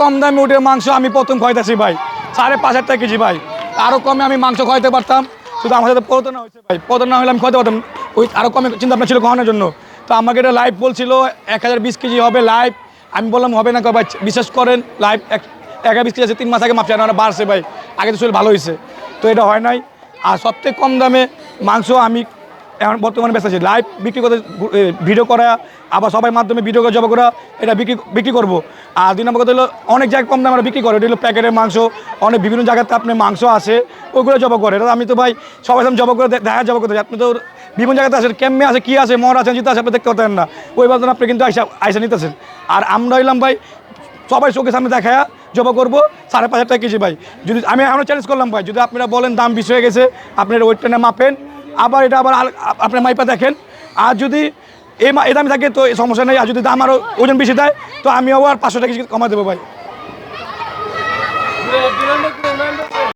কম দামে উঠে মাংস আমি প্রথম খাইতেছি ভাই। সাড়ে পাঁচ হাজার টাকা কেজি ভাই। আরও কমে আমি মাংস খাইতে পারতাম। শুধু আমার সাথে প্রতারণা হয়েছে ভাই। প্রতারণা হলে আমি খাইতে পারতাম। ওই আরও কমে চিন্তা ভাবনা ছিল খাওয়ানোর জন্য। তো আমাকে এটা লাইভ বলছিল, এক হাজার বিশ কেজি হবে লাইভ আমি বললাম, হবে না ভাই, বিশ্বাস করেন লাইভ এক এক বিশ কেজি আছে, তিন মাস আগে মাপছে না বাড়ছে ভাই। আগে তো শরীর ভালো হয়েছে। তো এটা হয় নাই। আর সবথেকে কম দামে মাংস আমি এখন বর্তমানে ব্যস্ত আছে। লাইভ বিক্রি করতে ভিডিও করা, আবার সবাই মাধ্যমে ভিডিও করে জমা করা, এটা বিক্রি বিক্রি করব। আর দুই নম্বর কথা হলো, অনেক জায়গায় কম দামে আমরা বিক্রি করে। এটা হলো প্যাকেটের মাংস, অনেক বিভিন্ন জায়গাতে আপনি মাংস আসে ওইগুলো জবা করে। এটা আমি তো ভাই, সবাই সামনে জবা করে দেখা জবা করতে আপনি তো বিভিন্ন জায়গাতে আসেন কেমনে আছে, কী আছে, মর আছে, জিতে আছে, আপনি দেখতে পারেন না। ওই বাদন আপনি কিন্তু আইসা আইসা নিতেছেন। আর আমরা হইলাম ভাই, সবাই চোখের সামনে দেখায়া জবা করব, সাড়ে পাঁচ হাজার টাকা কেজি ভাই। যদি আমি এখনও চ্যালেঞ্জ করলাম ভাই, যদি আপনারা বলেন দাম বেশি হয়ে গেছে, আপনারা ওই ট্রেনে মাপেন আবার এটা আবার আপনার মাইপা দেখেন। আর যদি এই দামে থাকে তো এই সমস্যা নেই। আর যদি দাম আরও ওজন বেশি দেয়, তো আমি আবার পাঁচশো টাকা কমা দেবো ভাই।